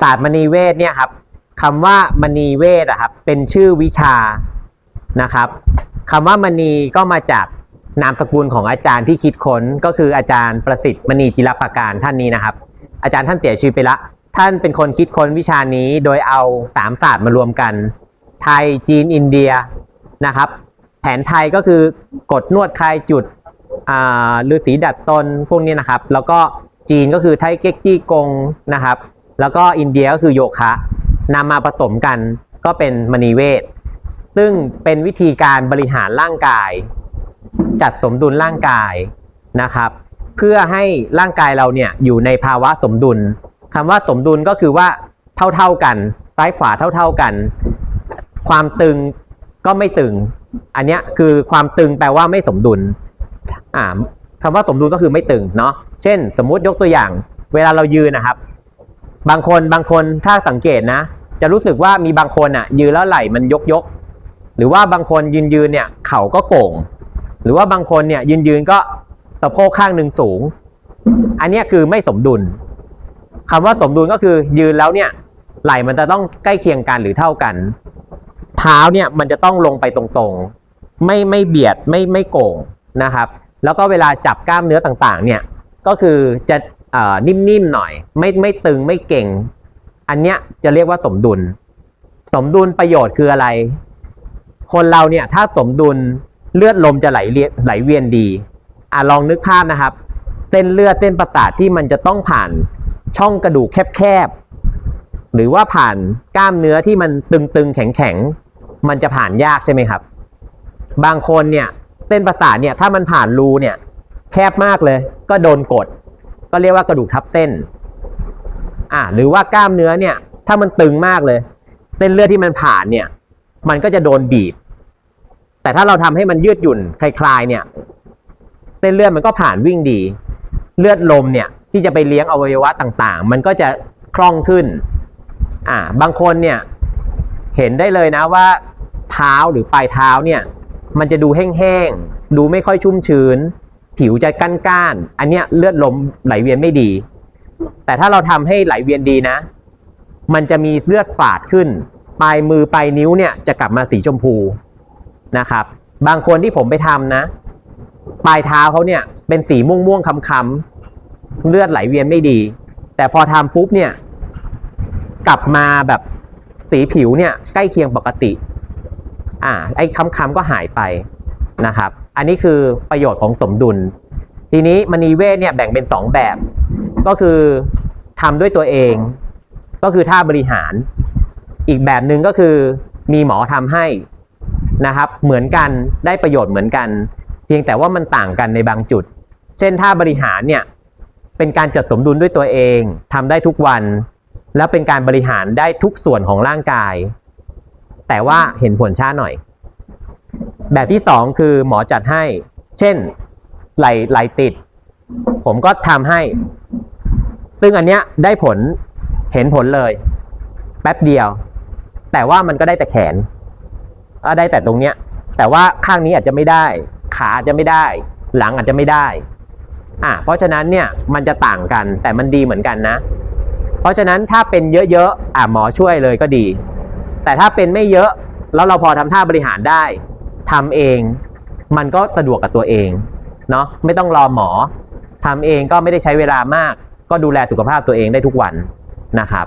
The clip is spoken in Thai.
ศาสตร์มณีเวทเนี่ยครับคำว่ามณีเวทอะครับเป็นชื่อวิชานะครับคำว่ามณีก็มาจากนามสกุลของอาจารย์ที่คิดค้นก็คืออาจารย์ประสิทธิ์มณีจิรปาการท่านนี้นะครับ อาจารย์ท่านเสียชีวิตไปละ ท่านเป็นคนคิดค้นวิชานี้โดยเอาสามศาสตร์มารวมกัน ไทยจีนอินเดียนะครับ แผนไทยก็คือกดนวดคลายจุดอ่าฤาษีดัดตนพวกนี้นะครับ แล้วก็จีนก็คือไทเก๊กจี้กงนะครับ แล้วก็อินเดียก็คือโยคะนำมาผสมกันก็เป็นมณีเวทซึ่งเป็นวิธีการบริหารร่างกาย จัดสมดุลร่างกายนะครับ เพื่อให้ร่างกายเราเนี่ยอยู่ในภาวะสมดุลคำว่าสมดุลก็คือว่าเท่าๆกัน ซ้ายขวาเท่าๆกัน ความตึงก็ไม่ตึง อันนี้คือความตึงแปลว่าไม่สมดุลอ่าคำว่าสมดุลก็คือไม่ตึงเนาะเช่น สมมุติยกตัวอย่าง เวลาเรายืนนะครับ บางคนบางคนถ้าสังเกตนะ จะรู้สึกว่ามีบางคนอะ ยืนแล้วไหล่มันยกยกหรือว่าบางคนยืนยืนเนี่ยเข่าก็โก่ง หรือว่าบางคนเนี่ยยืนยืนก็สะโพกข้างหนึ่งสูง อันนี้คือไม่สมดุลคำว่าสมดุลก็คือยืนแล้วเนี่ย ไหล่มันจะต้องใกล้เคียงกันหรือเท่ากัน เท้าเนี่ยมันจะต้องลงไปตรงๆ ไม่ไม่เบียดไม่ไม่โก่งนะครับ แล้วก็เวลาจับกล้ามเนื้อต่างๆ เนี่ยก็คือจะ นิ่มๆหน่อย ไม่ไม่ตึงไม่เก่ง อันเนี้ยจะเรียกว่าสมดุล สมดุลประโยชน์คืออะไร คนเราเนี่ยถ้าสมดุลเลือดลมจะไหลเียไหลเวียนดีอะลองนึกภาพนะครับ เส้นเลือดเส้นประสาทที่มันจะต้องผ่านช่องกระดูกแคบๆหรือว่าผ่านกล้ามเนื้อที่มันตึงๆแข็งๆมันจะผ่านยากใช่ไหมครับ บางคนเนี่ยเส้นประสาทเนี่ยถ้ามันผ่านรูเนี่ยแคบมากเลย ก็โดนกด ก็เรียกว่ากระดูกทับเส้น อ่าหรือว่ากล้ามเนื้อเนี่ย ถ้ามันตึงมากเลยเส้นเลือดที่มันผ่านเนี่ย มันก็จะโดนบีบ แต่ถ้าเราทำให้มันยืดหยุ่นคลายๆเนี่ยเส้นเลือดมันก็ผ่านวิ่งดี เลือดลมเนี่ย ที่จะไปเลี้ยงอวัยวะต่างๆ มันก็จะคล่องขึ้น อ่า บางคนเนี่ย เห็นได้เลยนะว่า เท้าหรือปลายเท้าเนี่ย มันจะดูแห้งๆ ดูไม่ค่อยชุ่มชื้น ผิวจะก้านๆอันเนี้ยเลือดลมไหลเวียนไม่ดี แต่ถ้าเราทำให้ไหลเวียนดีนะ มันจะมีเลือดฝาดขึ้น ปลายมือปลายนิ้วเนี่ยจะกลับมาสีชมพูนะครับ บางคนที่ผมไปทำนะ ปลายเท้าเขาเนี่ยเป็นสีม่วงม่วงๆคำๆเลือดไหลเวียนไม่ดี แต่พอทำปุ๊บเนี่ย กลับมาแบบสีผิวเนี่ยใกล้เคียงปกติ อ่า ไอ้ค้ำๆก็หายไปนะครับ อันนี้คือประโยชน์ของสมดุล ทีนี้มณีเวทเนี่ยแบ่งเป็นสองแบบ ก็คือทำด้วยตัวเอง ก็คือท่าบริหาร อีกแบบหนึ่งก็คือมีหมอทำให้นะครับ เหมือนกันได้ประโยชน์เหมือนกัน เพียงแต่ว่ามันต่างกันในบางจุด เช่นท่าบริหารเนี่ยเป็นการจัดสมดุลด้วยตัวเองทำได้ทุกวัน แล้วเป็นการบริหารได้ทุกส่วนของร่างกาย แต่ว่าเห็นผลช้าหน่อย แบบที่สองคือหมอจัดให้ เช่นไหลไหลติด ผมก็ทำให้ ซึ่งอันเนี้ยได้ผลเห็นผลเลย แป๊บเดียว แต่ว่ามันก็ได้แต่แขนก็ได้แต่ตรงเนี้ย แต่ว่าข้างนี้อาจจะไม่ได้ ขาอาจจะไม่ได้ หลังอาจจะไม่ได้อะเพราะฉะนั้นเนี่ยมันจะต่างกันแต่มันดีเหมือนกันนะ เพราะฉะนั้นถ้าเป็นเยอะๆอะหมอช่วยเลยก็ดี แต่ถ้าเป็นไม่เยอะแล้วเราพอทำท่าบริหารได้ ทำเอง มันก็สะดวกกับตัวเองเนาะไม่ต้องรอหมอทำเองก็ไม่ได้ใช้เวลามาก ก็ดูแลสุขภาพตัวเองได้ทุกวันนะครับ